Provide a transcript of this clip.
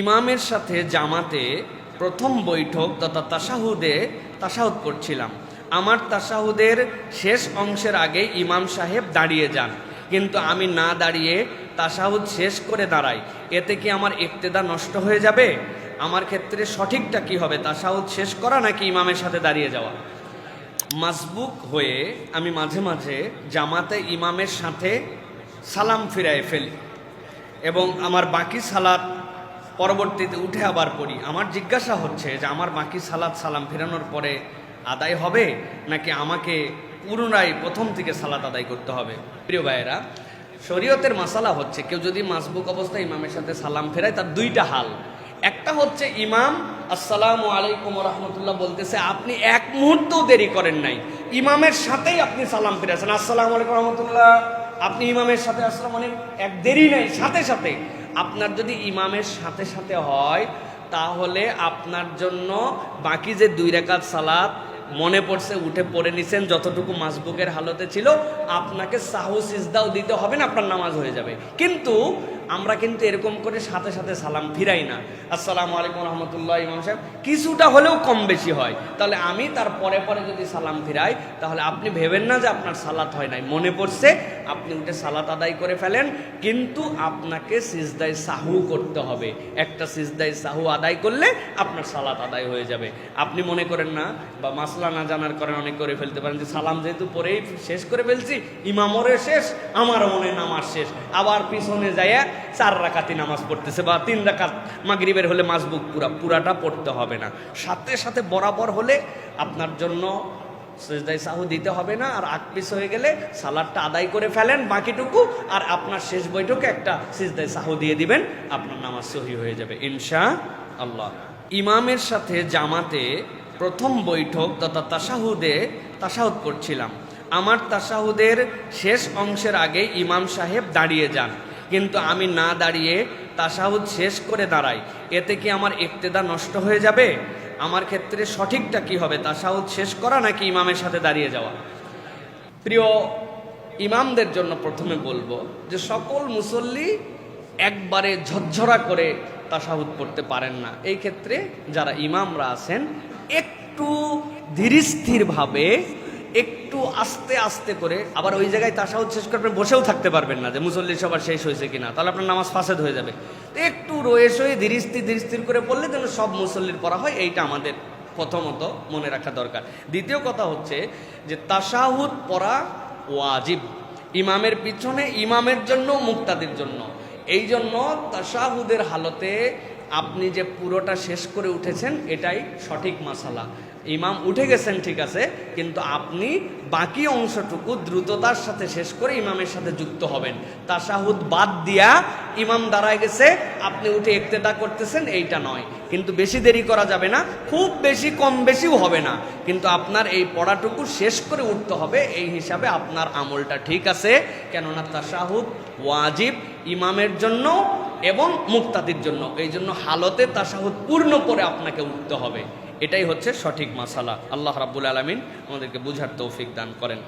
ইমামের সাথে জামাতে প্রথম বৈঠক তথা তাসাহুদে তাসাহুদ করছিলাম। আমার তাসাহুদের শেষ অংশের আগে ইমাম সাহেব দাঁড়িয়ে যান। কিন্তু আমি না দাঁড়িয়ে তাসাহুদ শেষ করে দাঁড়াই। এতে কি আমার ইক্তেদা নষ্ট হয়ে যাবে? আমার ক্ষেত্রে সঠিকটা কি হবে? তাসাহুদ শেষ করা নাকি ইমামের সাথে দাঁড়িয়ে যাওয়া? মাসবুক হয়ে আমি মাঝে মাঝে জামাতে ইমামের সাথে সালাম ফিরায় ফেলি। এবং আমার বাকি সালাত পরবর্তীতে উঠে আবার পড়ি। আমার জিজ্ঞাসা হচ্ছে যে, আমার বাকি সালাদ সালাম ফেরানোর পরে আদায় হবে? নাকি আমাকে পুনরায় প্রথম থেকে সালাত আদায় করতে হবে? প্রিয় ভাইয়েরা, শরীয়তের মাসালা হচ্ছে, কেউ যদি মাসবুক অবস্থায় ইমামের সাথে সালাম ফেরায়, তার দুইটা হাল। একটা হচ্ছে ইমাম, আসসালামু আলাইকুম রহমতুল্লাহ বলতেছে, আপনি এক মুহূর্তও দেরি করেন নাই। ইমামের সাথেই আপনি সালাম ফিরেছেন আসসালামু আলাইকুম রহমতুল্লাহ। আপনি ইমামের সাথে আসলাম অনেক, এক দেরি নাই, সাথে সাথে। আপনার যদি ইমামের সাথে সাথে হয়, তাহলে আপনার জন্য বাকি যে দুই রেখাত সালাদ মনে পড়ছে, উঠে পড়ে নিছেন, যতটুকু মাসবুকের হালতে ছিল, আপনাকে সাহু সিজদাও দিতে হবে না, আপনার নামাজ হয়ে যাবে। কিন্তু আমরা কিন্তু এরকম করে সাথে সাথে সালাম ফিরাই না। আসসালামু আলাইকুম রহমতুল্লাহ ইমাম সাহেব। কিছুটা হলেও কম বেশি হয়। তাহলে আমি তার পরে পরে যদি সালাম ফিরাই, তাহলে আপনি ভেবেন না যে আপনার সালাত হয় নাই। মনে পড়ছে, আপনি উঠে সালাত আদায় করে ফেলেন, কিন্তু আপনাকে সিজদায় সাহু করতে হবে। একটা সিজদায় সাহু আদায় করলে আপনার সালাত আদায় হয়ে যাবে। আপনি মনে করেন না, বা মাসলা না জানার কারণে অনেক করে ফেলতে পারেন যে, সালাম যেহেতু পরেই শেষ করে ফেলছি, ইমামরে শেষ আমার মনে নামার শেষ। আবার পিছনে যাইয়া চার রাকাতি নামাজ পড়তেছে বা তিন রাকাত মাগরিবের হলে মাসবুক পুরা, পুরাটা পড়তে হবে না। সাথে সাথে বরাবর হলে আপনার জন্য সেজদাই সাহু দিতে হবে না, আর আকপিস হয়ে গেলে সালাদটা আদায় করে ফেলেন বাকিটুকু, আর আপনার শেষ বৈঠকে একটা সিজদাই সাহু দিয়ে দিবেন, আপনার নামাজ সহি হয়ে যাবে, ইনশা আল্লাহ। ইমামের সাথে জামাতে প্রথম বৈঠক তথা তাসাহুদে তাসাহুদ করছিলাম। আমার তাসাহুদের শেষ অংশের আগে ইমাম সাহেব দাঁড়িয়ে যান। কিন্তু আমি না দাঁড়িয়ে তাসাহুদ শেষ করে দাঁড়াই। এতে কি আমার ইক্তেদা নষ্ট হয়ে যাবে? আমার ক্ষেত্রে সঠিকটা কি হবে? তাসাহুদ শেষ করা নাকি ইমামের সাথে দাঁড়িয়ে যাওয়া? প্রিয় ইমামদের জন্য প্রথমে বলব যে সকল মুসল্লি একবারে ঝরঝরা করে তাসাহুদ পড়তে পারেন না। এই ক্ষেত্রে যারা ইমামরা আছেন, একটু ধীরস্থিরভাবে একটু আস্তে আস্তে করে, আবার ওই জায়গায় তাসাহুদ শেষ করবেন বসেও থাকতে পারবেন না যে মুসল্লি সবার শেষ হয়েছে কিনা। তাহলে আপনার নামাজ ফাসেদ হয়ে যাবে। তো একটু রয়ে সয়ে ধীরস্থির ধীরস্থির করে পড়লে যেন সব মুসল্লির পড়া হয়, এইটা আমাদের প্রথমত মনে রাখা দরকার। দ্বিতীয় কথা হচ্ছে যে তাসাহুদ পড়া ওয়াজিব। ইমামের পিছনে, ইমামের জন্য, মুক্তাদের জন্য। এই জন্য তাসাহুদের হালতে আপনি যে পুরোটা শেষ করে উঠেছেন, এটাই সঠিক মাসালা। ইমাম উঠে গেছেন, ঠিক আছে, কিন্তু আপনি বাকি অংশটুকু দ্রুততার সাথে শেষ করে ইমামের সাথে যুক্ত হবেন। তাসাহুদ বাদ দিয়া ইমাম দাঁড়ায় গেছে, আপনি উঠে একতেদা করতেছেন, এইটা নয়। কিন্তু বেশি দেরি করা যাবে না, খুব বেশি, কম বেশিও হবে না। কিন্তু আপনার এই পড়াটুকু শেষ করে উঠতে হবে, এই হিসাবে আপনার আমলটা ঠিক আছে। কেননা তাসাহুদ ওয়াজিব ইমামের জন্য এবং মুক্তাদির জন্য। এই জন্য হালতে তাসাহুদ পূর্ণ করে আপনাকে উঠতে হবে। এটাই হচ্ছে সঠিক মাসালা। আল্লাহ রাবুল আলমিন আমাদেরকে বুঝার তৌফিক দান করেন।